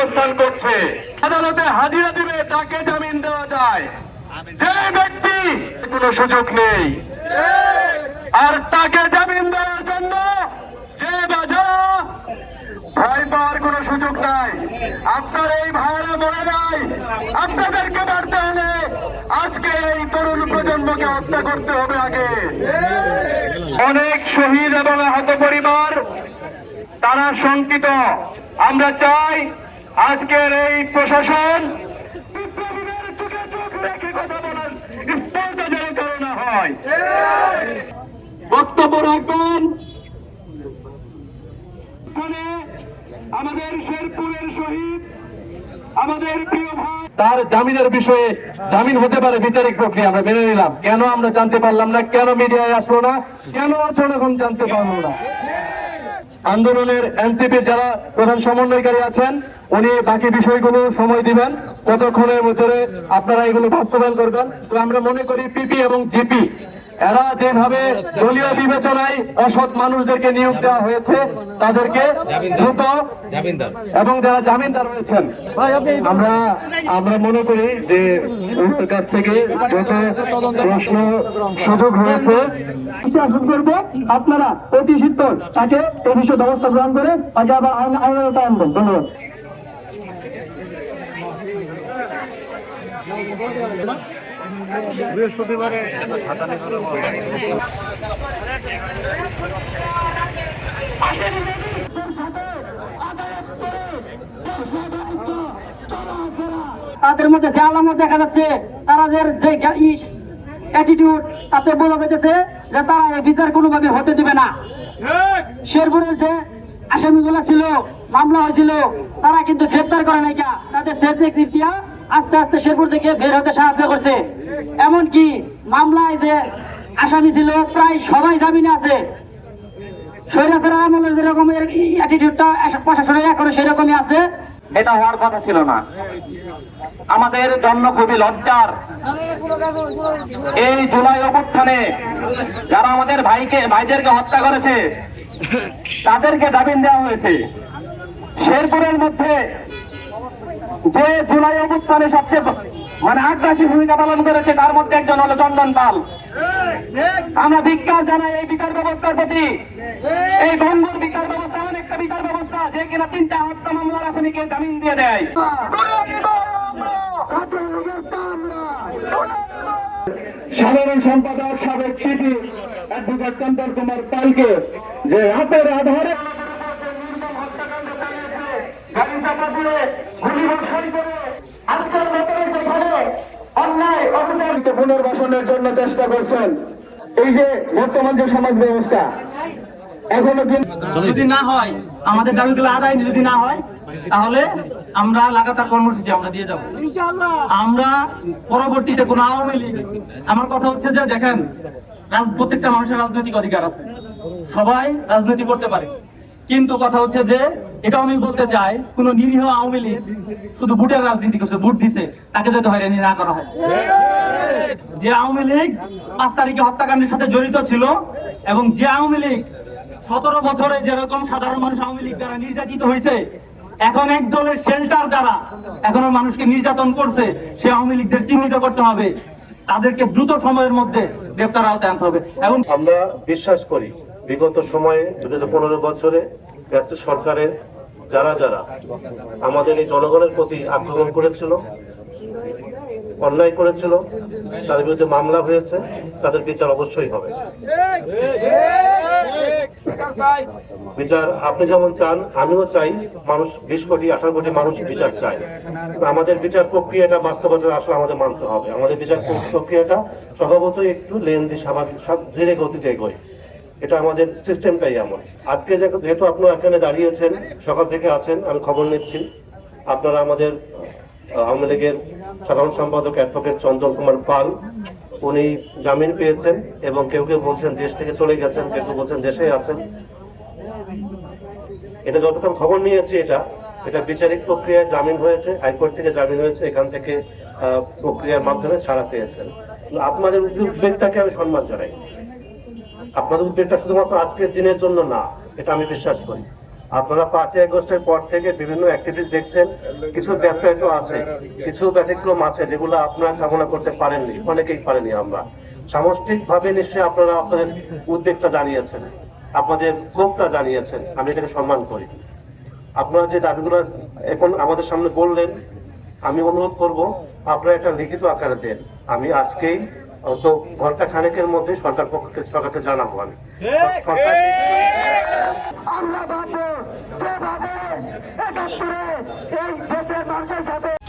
অবস্থান করছে। আদালতে হাজিরা দিবে তাকে জামিন দেওয়া যায়। যে ব্যক্তি কোনো সুযোগ নেই, আর তাকে জামিন দেওয়ার জন্য যে বা যারা ভয় পাওয়ার কোনো সুযোগ নাই। আপনার এই ভাইয়েরা মরে নাই আপনাদেরকে মারতে হলে আজকে এই তরুণ প্রজন্মকে হত্যা করতে হবে আগে। অনেক শহীদ এবং আহত পরিবার, তারা শঙ্কিত। আমরা চাই আজকের এই প্রশাসন বক্তব্য রাখবেন। আমাদের শেরপুরের শহীদ, আমাদের প্রিয় তার জামিনের বিষয়ে জামিন হতে পারে বিচারিক প্রক্রিয়া, আমরা মেনে নিলাম। কেন আমরা জানতে পারলাম না? কেন মিডিয়ায় আসলো না? কেন জনগণ জানতে পারল না? আন্দোলনের এনসিপি যারা প্রধান সমন্বয়কারী আছেন উনি বাকি বিষয়গুলো সময় দিবেন। কতক্ষণের ভিতরে আপনারা এগুলো বাস্তবায়ন করবেন। তো আমরা মনে করি পিপি এবং জিপি এরা যেভাবে দলীয় বিবেচনায় অসৎ মানুষদেরকে নিয়োগ দেওয়া হয়েছে তাদেরকে দ্রুত এবং যারা জামিনদার রয়েছেন আমরা আমরা মনে করি যে ওনার কাছ থেকে যত প্রশ্ন সুযোগ হয়েছে শাসন করব আপনারা অতি শীত তাকে এই বিষয়ে ব্যবস্থা গ্রহণ করে তাকে আবার আইন আইনতা আনবেন। ধন্যবাদ। তাদের মধ্যে যে আলামত দেখা যাচ্ছে তাদের যে অ্যাটিটিউড তাতে বোঝা যাচ্ছে যে তারা এই বিচার কোনোভাবে হতে দিবে না। শেরপুরের যে আসামিগুলো ছিল, মামলা হয়েছিল, তারা কিন্তু গ্রেপ্তার করে নাইকা তাদের শেষ দিয়া আস্তে আস্তে শেরপুর থেকে বের হতে সাহায্য করছে। এমনকি মামলায় যে আসামি ছিল, প্রায় সবাই জামিনে আছে। আমলের অ্যাটিটিউডটা এখনও সেরকমই আছে। এটা হওয়ার কথা ছিল না। আমাদের জন্য খুবই লজ্জার। এই যারা আমাদের ভাইকে ভাইদেরকে হত্যা করেছে, তাদেরকে জামিন দেওয়া হয়েছে। শেরপুরের মধ্যে যে জুলাই অবস্থানে সবচেয়ে মানে আগ্রাসী ভূমিকা পালন করেছে তার মধ্যে একজন হলো চন্দন পাল। আমরা ধিক্কার জানাই এই বিচার ব্যবস্থার প্রতি। এই ভঙ্গুর বিচার ব্যবস্থা এমন একটা বিচার ব্যবস্থা যে কিনা তিনটা হত্যা মামলার আসামিকে জামিন দিয়ে দেয়। সাধারণ সম্পাদক সাবেক পিপি অ্যাডভোকেট চন্দন কুমার পালকে যে রাতের আধারে গাড়ি পুনর্বাসনের জন্য চেষ্টা করছেন এই যে বর্তমান যে সমাজ ব্যবস্থা এখনও যদি না হয়, আমাদের দাবিগুলো আদায় যদি না হয়, তাহলে আমরা লাগাতার কর্মসূচি আমরা দিয়ে যাব। আমরা পরবর্তীতে কোনো আওয়ামী লীগ, আমার কথা হচ্ছে যে, দেখেন প্রত্যেকটা মানুষের রাজনৈতিক অধিকার আছে। সবাই রাজনীতি করতে পারে। কিন্তু কথা হচ্ছে যে এটা আমি বলতে চাই, কোন নিরীহ আওয়ামী লীগ শুধু ভোটের রাজনীতি করছে, ভোট দিছে, তাকে যাতে হয়রানি না করা হয়। যে আওয়ামী লীগ পাঁচ তারিখে হত্যাকাণ্ডের সাথে জড়িত ছিল এবং যে আওয়ামী লীগ সতেরো বছরে যেরকম সাধারণ মানুষ আওয়ামী লীগ দ্বারা নির্যাতিত হয়েছে, এখন এক দলের শেল্টার দ্বারা এখনও মানুষকে নির্যাতন করছে, সে আওয়ামী লীগদের চিহ্নিত করতে হবে। তাদেরকে দ্রুত সময়ের মধ্যে গ্রেপ্তার আওতায় আনতে হবে। এবং আমরা বিশ্বাস করি, বিগত সময়ে বিগত পনেরো বছরে সরকারের যারা যারা আমাদের এই জনগণের প্রতি আক্রমণ করেছিল, অন্যায় করেছিল, তাদের বিরুদ্ধে মামলা হয়েছে, তাদের বিচার অবশ্যই হবে। বিচার আপনি যেমন চান, আমিও চাই, মানুষ, বিশ কোটি, আঠারো কোটি মানুষ বিচার চায়। আমাদের বিচার প্রক্রিয়াটা বাস্তবতা আসলে আমাদের মানতে হবে। আমাদের বিচার প্রক্রিয়াটা স্বভাবতই একটু লেনদি, স্বাভাবিক, সব- ধীরে গতিতে এগোয়। এটা আমাদের সিস্টেমটাই এমন। আজকে যেহেতু আপনারা এখানে দাঁড়িয়েছেন সকাল থেকে আছেন, আমি খবর নিচ্ছি। আপনারা আমাদের আওয়ামী লীগের সাধারণ সম্পাদক অ্যাডভোকেট চন্দন কুমার পাল, উনি জামিন পেয়েছেন এবং কেউ কেউ বলছেন দেশ থেকে চলে গেছেন, কেউ কেউ বলছেন দেশে আছেন। এটা যতটা খবর নিয়েছি এটা এটা বিচারিক প্রক্রিয়ায় জামিন হয়েছে, হাইকোর্ট থেকে জামিন হয়েছে, এখান থেকে প্রক্রিয়ার মাধ্যমে ছাড়া পেয়েছেন। আপনাদের উদ্বেগটাকে আমি সম্মান জানাই। আপনাদের উদ্বেগটা শুধুমাত্র আজকের দিনের জন্য না, এটা আমি বিশ্বাস করি। আপনারা পাঁচই আগস্টের পর থেকে বিভিন্ন অ্যাক্টিভিটিস দেখছেন, কিছু ব্যবসায়িত আছে, কিছু ব্যতিক্রম আছে যেগুলো আপনারা কামনা করতে পারেননি, অনেকেই পারেনি আমরা। সামষ্টিক ভাবে নিশ্চয়ই আপনারা আপনাদের উদ্বেগটা জানিয়েছেন, আপনাদের ক্ষোভটা জানিয়েছেন, আমি এটাকে সম্মান করি। আপনারা যে দাবিগুলো এখন আমাদের সামনে বললেন, আমি অনুরোধ করব, আপনারা একটা লিখিত আকারে দেন। আমি আজকেই তো ঘণ্টা খানেকের মধ্যে সরকার পক্ষকে সরকারকে জানাব আমি। সরকার আমরা ভাববো যেভাবে একাত্তরে এই দেশের মানুষের সাথে